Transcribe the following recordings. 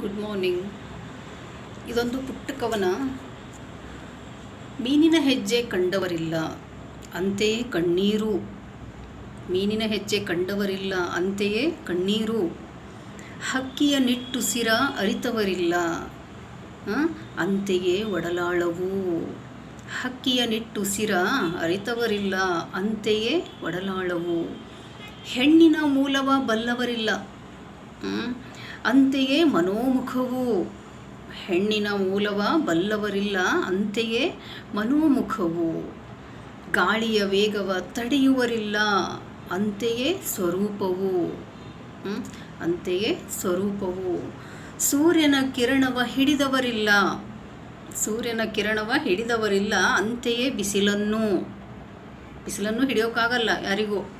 Good morning ಇದೊಂದು ಪುಟ್ಟ ಕವನ. ಮೀನಿನ ಹೆಜ್ಜೆ ಕಂಡವರಿಲ್ಲ, ಅಂತೆಯೇ ಕಣ್ಣೀರು. ಮೀನಿನ ಹೆಜ್ಜೆ ಕಂಡವರಿಲ್ಲ, ಅಂತೆಯೇ ಕಣ್ಣೀರು. ಹಕ್ಕಿಯ ನಿಟ್ಟುಸಿರ ಅರಿತವರಿಲ್ಲ ಅಂತೆಯೇ ಒಡಲಾಳವು. ಹಕ್ಕಿಯ ನಿಟ್ಟುಸಿರ ಅರಿತವರಿಲ್ಲ, ಅಂತೆಯೇ ಒಡಲಾಳವು. ಹೆಣ್ಣಿನ ಮೂಲವ ಬಲ್ಲವರಿಲ್ಲ? ಅಂತೆಯೇ ಮನೋಮುಖವು. ಹೆಣ್ಣಿನ ಮೂಲವ ಬಲ್ಲವರಿಲ್ಲ, ಅಂತೆಯೇ ಮನೋಮುಖವು. ಗಾಳಿಯ ವೇಗವ ತಡೆಯುವರಿಲ್ಲ, ಅಂತೆಯೇ ಸ್ವರೂಪವು? ಅಂತೆಯೇ ಸ್ವರೂಪವು. ಸೂರ್ಯನ ಕಿರಣವ ಹಿಡಿದವರಿಲ್ಲ, ಸೂರ್ಯನ ಕಿರಣವ ಹಿಡಿದವರಿಲ್ಲ, ಅಂತೆಯೇ ಬಿಸಿಲನ್ನು. ಬಿಸಿಲನ್ನು ಹಿಡಿಯೋಕ್ಕಾಗಲ್ಲ ಯಾರಿಗೂ.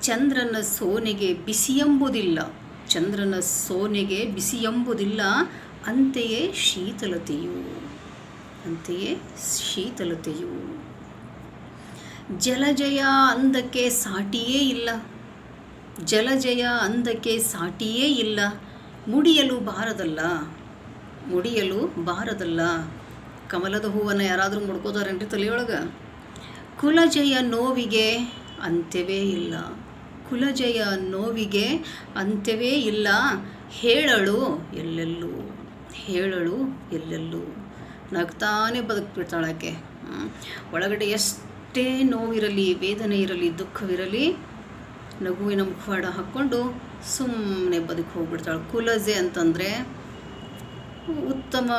ಚಂದ್ರನ ಸೋನೆಗೆ ಬಿಸಿ ಎಂಬುದಿಲ್ಲ ಚಂದ್ರನ ಸೋನೆಗೆ ಬಿಸಿ ಎಂಬುದಿಲ್ಲ, ಅಂತೆಯೇ ಶೀತಲತೆಯು ಅಂತೆಯೇ ಶೀತಲತೆಯು. ಜಲಜಯ ಅಂದಕ್ಕೆ ಸಾಟಿಯೇ ಇಲ್ಲ, ಜಲಜಯ ಅಂದಕ್ಕೆ ಸಾಟಿಯೇ ಇಲ್ಲ. ಮುಡಿಯಲು ಬಾರದಲ್ಲ ಮುಡಿಯಲು ಬಾರದಲ್ಲ. ಕಮಲದ ಹೂವನ್ನು ಯಾರಾದರೂ ಮುಡ್ಕೋತಾರೇನ್ರಿ ತಲೆಯೊಳಗೆ? ಕುಲಜಯ ನೋವಿಗೆ ಅಂತ್ಯವೇ ಇಲ್ಲ. ಕುಲಜಯ ನೋವಿಗೆ ಅಂತ್ಯವೇ ಇಲ್ಲ. ಹೇಳಳು ಎಲ್ಲೆಲ್ಲೂ ಹೇಳಳು ಎಲ್ಲೆಲ್ಲೂ. ನಗ್ತಾನೆ ಬದುಕ್ಬಿಡ್ತಾಳಾಕೆ ಹ್ಮ್. ಒಳಗಡೆ ಎಷ್ಟೇ ನೋವಿರಲಿ, ವೇದನೆ ಇರಲಿ, ದುಃಖವಿರಲಿ, ನಗುವಿನ ಮುಖವಾಡ ಹಾಕ್ಕೊಂಡು ಸುಮ್ಮನೆ ಬದುಕು ಹೋಗ್ಬಿಡ್ತಾಳೆ. ಕುಲಜೆ ಅಂತಂದರೆ ಉತ್ತಮ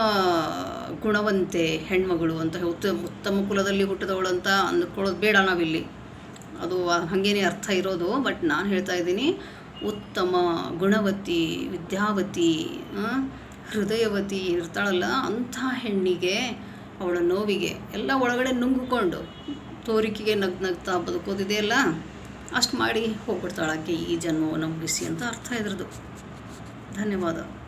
ಗುಣವಂತೆ ಹೆಣ್ಮಗಳು ಅಂತ, ಉತ್ತಮ ಉತ್ತಮ ಕುಲದಲ್ಲಿ ಹುಟ್ಟಿದವಳು ಅಂತ ಅಂದ್ಕೊಳ್ಳೋದು ಬೇಡ ನಾವಿಲ್ಲಿ. ಅದು ಹಾಗೇನೆ ಅರ್ಥ ಇರೋದು ಬಟ್ ನಾನು ಹೇಳ್ತಾ ಇದ್ದೀನಿ, ಉತ್ತಮ ಗುಣವತಿ, ವಿದ್ಯಾವತಿ ಹೃದಯವತಿ ಇರ್ತಾಳಲ್ಲ, ಅಂಥ ಹೆಣ್ಣಿಗೆ, ಅವಳ ನೋವಿಗೆ ಎಲ್ಲ ಒಳಗಡೆ ನುಂಗಿಕೊಂಡು ತೋರಿಕೆಗೆ ನಗ್ ನಗ್ತಾ ಬದುಕೋದಿದೆಯಲ್ಲ ಅಷ್ಟು ಮಾಡಿ ಹೋಗ್ಬಿಡ್ತಾಳಾಕೆ ಈ ಜನ್ಮವನ್ನು ಮುಗಿಸಿ ಅಂತ ಅರ್ಥ ಇದ್ರದ್ದು. ಧನ್ಯವಾದ.